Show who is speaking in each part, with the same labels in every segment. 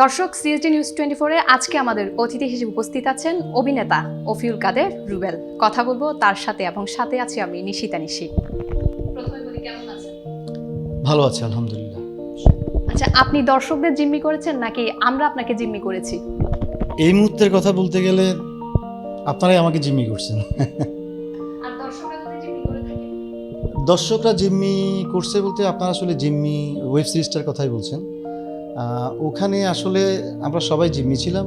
Speaker 1: দর্শক CSD news twenty ফোরে আজকে আমাদের অতিথি হিসেবে উপস্থিত আছেন অভিনেতা অফিউল কাদের রুবেল। কথা বলব তার সাথে এবং সাথে আছি আমি নিশিতা নিশি।
Speaker 2: ভালো আছে আলহামদুলিল্লাহ।
Speaker 1: আচ্ছা আপনি দর্শকদের জিম্মি করেছেন নাকি আমরা আপনাকে জিম্মি করেছি?
Speaker 2: এই মুহূর্তের কথা বলতে গেলে আপনারাই আমাকে জিম্মি করছেন।
Speaker 1: দর্শকরা জিম্মি
Speaker 2: করছে বলতে আপনারা আসলে জিম্মি ওয়েব সিরিজটার কথাই বলছেন। ওখানে আসলে আমরা সবাই জিম্মি ছিলাম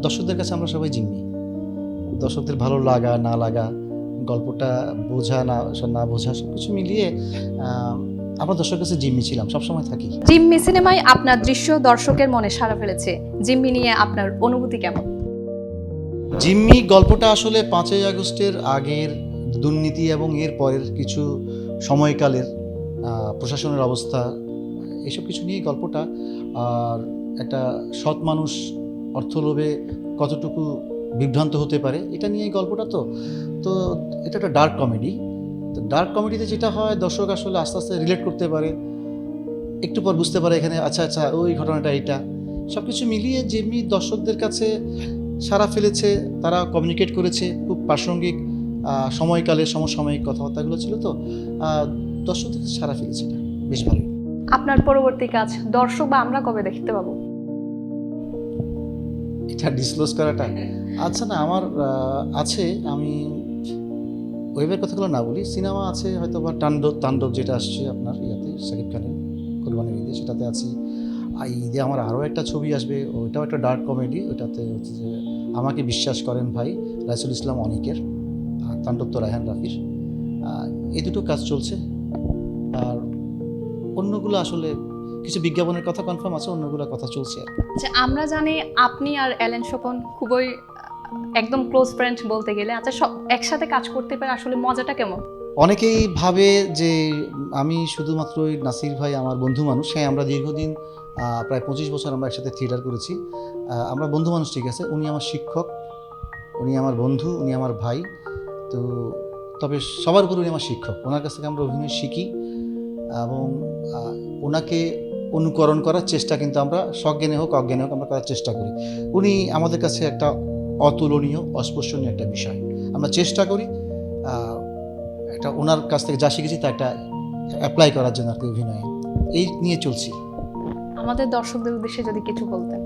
Speaker 2: দর্শকদের কাছে আমরা সবাই জিম্মি। দর্শকদের ভালো লাগা না লাগা গল্পটা বোঝা না না বোঝা সব কিছু মিলিয়ে আমরা দর্শকের কাছে জিম্মি ছিলাম সবসময় থাকি।
Speaker 1: জিম্মি সিনেমায় আপনার দৃশ্য দর্শকের মনে সাড়া ফেলেছে। জিম্মি নিয়ে আপনার অনুভূতি কেমন?
Speaker 2: জিম্মি গল্পটা আসলে পাঁচই আগস্টের আগের দুর্নীতি এবং এর পরের কিছু সময়কালের প্রশাসনের অবস্থা এসব কিছু নিয়ে গল্পটা আর একটা সৎ মানুষ অর্থলোভে কতটুকু বিভ্রান্ত হতে পারে, এটা নিয়ে গল্পটা তো তো এটা একটা ডার্ক কমেডি তো ডার্ক কমেডিতে যেটা হয়, দর্শক আসলে আস্তে আস্তে রিলেট করতে পারে, একটু পর বুঝতে পারে এখানে আচ্ছা আচ্ছা ওই ঘটনাটা এটা সব কিছু মিলিয়ে যেমনি দর্শকদের কাছে সারা ফেলেছে, তারা কমিউনিকেট করেছে, খুব প্রাসঙ্গিক সময়কালে সমসাময়িক কথাবার্তাগুলো ছিল তো দর্শকদের সারা ফেলেছে এটা। বেশ ভালোই।
Speaker 1: আপনার পরবর্তী কাজ, দর্শক বা আমরা কবে দেখতে পাবো?
Speaker 2: এটা ডিসক্লোজ করাটা আচ্ছা না, আমার আছে, আমি ওয়েবের কথাগুলো না বলি সিনেমা আছে হয়তো বা তাণ্ডব তাণ্ডব যেটা আসছে আপনার ইয়াতে শাকিব খানের কোরবানির ঈদে, সেটাতে আছি। আর ঈদে আমার আরও একটা ছবি আসবে ওইটাও একটা ডার্ক কমেডি ওইটাতে হচ্ছে যে আমাকে বিশ্বাস করেন ভাই, রাইসুল ইসলাম অনিকের, আর তাণ্ডব তো রায়হান রাফির। এই দুটো কাজ চলছে। অন্যগুলো আসলে কিছু বিজ্ঞাপনের কথা কনফার্ম আছে অন্যগুলো কথা চলছে আর
Speaker 1: আচ্ছা আমরা জানি আপনি আর অ্যালেন স্বপন খুবই একদম ক্লোজ ফ্রেন্ড বলতে গেলে। আচ্ছা সব একসাথে কাজ করতে পারে আসলে মজাটা কেমন?
Speaker 2: অনেকেই ভাবে যে আমি শুধুমাত্র ওই নাসির ভাই আমার বন্ধু মানুষ। হ্যাঁ আমরা দীর্ঘদিন প্রায় পঁচিশ বছর আমরা একসাথে থিয়েটার করেছি। আমরা বন্ধু মানুষ ঠিক আছে? উনি আমার শিক্ষক উনি আমার বন্ধু উনি আমার ভাই। তো তবে সবার উপর উনি আমার শিক্ষক। ওনার কাছ থেকে আমরা অভিনয় শিখি। এবং ওনাকে অনুকরণ করার চেষ্টা কিন্তু আমরা সজ্ঞানে হোক অজ্ঞানে হোক আমরা করার চেষ্টা করি। উনি আমাদের কাছে একটা অতুলনীয় অস্পর্শনীয় একটা বিষয়। আমরা চেষ্টা করি একটা ওনার কাছ থেকে যা শিখেছি তা একটা অ্যাপ্লাই করার জন্য আর কি অভিনয়ে। এই নিয়ে চলছি।
Speaker 1: আমাদের দর্শকদের উদ্দেশ্যে যদি কিছু বলতেন।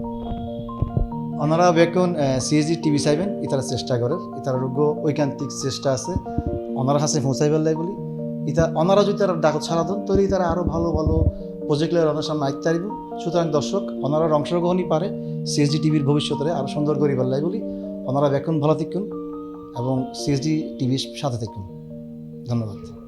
Speaker 2: ওনারা বেকন সিএসজি টিভি চাইবেন ইতারা চেষ্টা করে ইতারা রোগ্য ঐকান্তিক চেষ্টা আছে। ওনারা হাসে পৌঁছাইবার লাই বলি ইতা অনারা যদি তারা ডাক ছাড়া দেন তৈরি তারা আরও ভালো ভালো প্রজেক্টের ওনার সামনে আইতে পারিব। সুতরাং দর্শক ওনারা অংশগ্রহণই পারে সিএসডি টিভির ভবিষ্যতে আরও সুন্দর করিবার লাগে বলি। অনারা বেকন ভালো থাকুন এবং সিএসডি টিভির সাথে থাকুন। ধন্যবাদ।